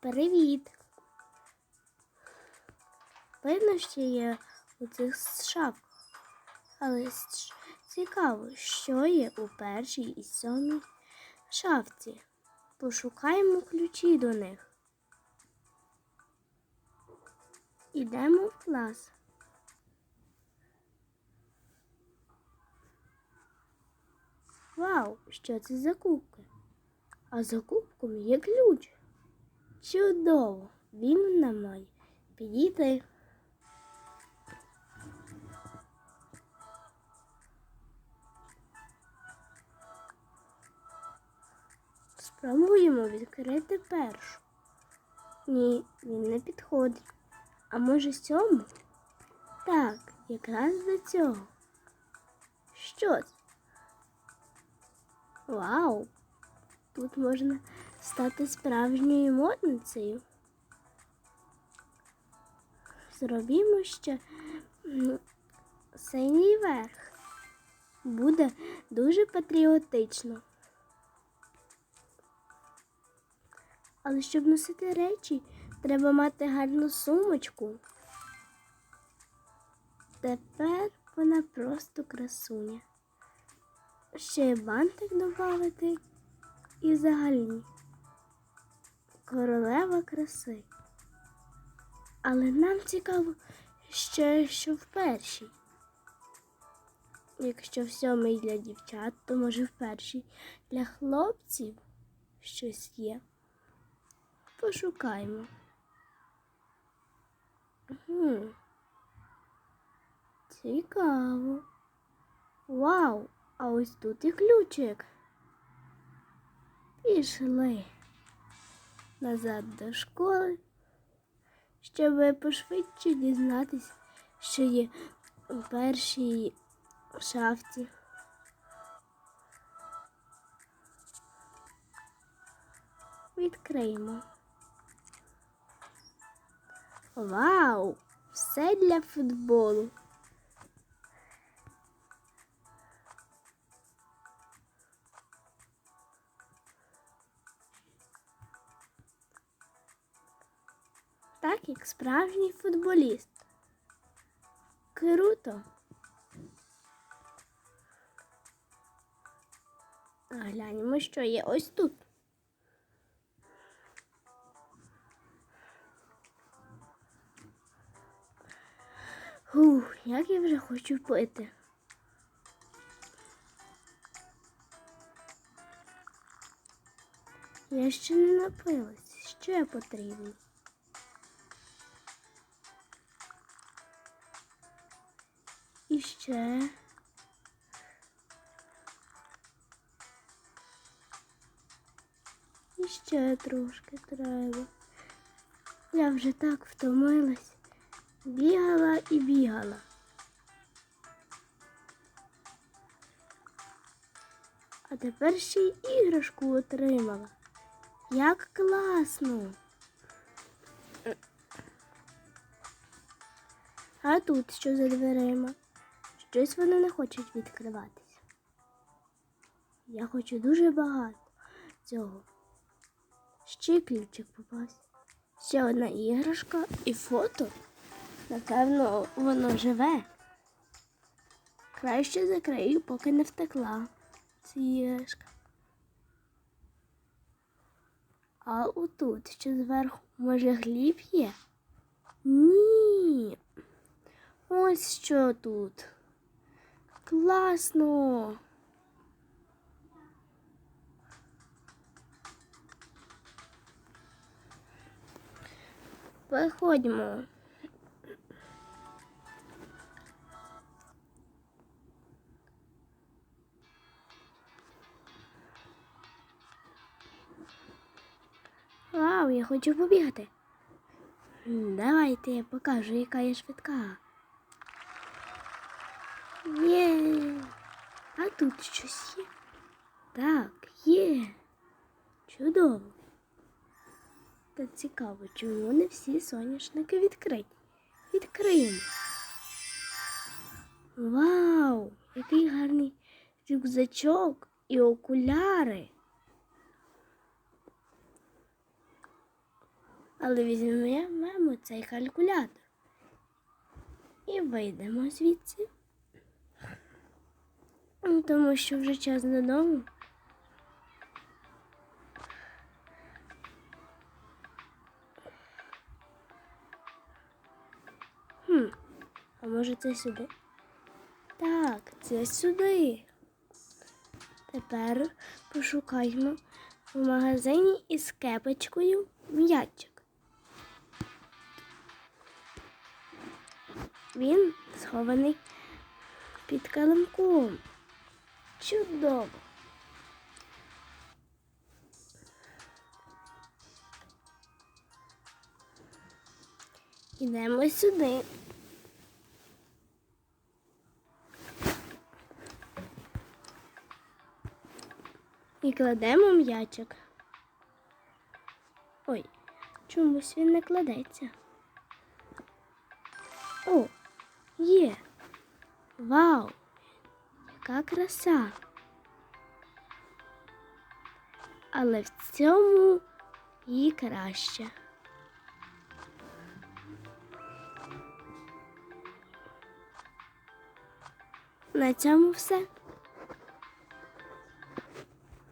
Привіт. Видно, що є у цих шафках. Але цікаво, що є у першій і сьомій шафці. Пошукаємо ключі до них. Ідемо в клас. Вау, що це за кубки? А за кубком є ключ. Чудово! Він нам має підійти. Спробуємо відкрити першу. Ні, він не підходить. А може сьому? Так, якраз до цього. Що? Вау! Тут можна стати справжньою модницею. Зробімо ще синій верх. Буде дуже патріотично. Але щоб носити речі, треба мати гарну сумочку. Тепер вона просто красуня. Ще бантик додати і взагалі королева краси. Але нам цікаво ще що в першій. Якщо в сьомий для дівчат, то може в першій для хлопців щось є. Пошукаємо. Хм. Цікаво. Вау! А ось тут і ключик. Пішли назад до школи, щоб пошвидше дізнатися, що є у першій шафті. Відкриємо. Вау! Все для футболу. Так як справжній футболіст. Круто. А гляньмо, що є ось тут. Ух, як я вже хочу пити. Я ще не напилась. Ще потрібно. І ще. І ще трошки треба. Я вже так втомилась. Бігала і бігала. А тепер ще й іграшку отримала. Як класно. А тут що за дверима? Щось вони не хочуть відкриватися. Я хочу дуже багато цього. Ще ключик попасть. Ще одна іграшка і фото. Напевно, воно живе. Краще закрию, поки не втекла ця іграшка. А отут що зверху, може, гліб є? Ні. Ось що тут. Класно. Виходьмо. Вау, я хочу побігати. Давайте я покажу, яка я швидка. Є. Тут щось є? Так, є. Чудово. Та цікаво, чому не всі соняшники відкриті. Відкриємо. Вау! Який гарний рюкзачок і окуляри. Але візьмемо цей калькулятор. І вийдемо звідси. Ну, Тому що вже час додому. Хм, а може це сюди? Так, це сюди. Тепер пошукаймо в магазині із кепочкою м'ячик. Він схований під килимком. Чудово. Ідемо сюди. І кладемо м'ячик. Ой, чомусь він не кладеться. О, є. Вау! Яка краса. Але в цьому їй краще. На цьому все.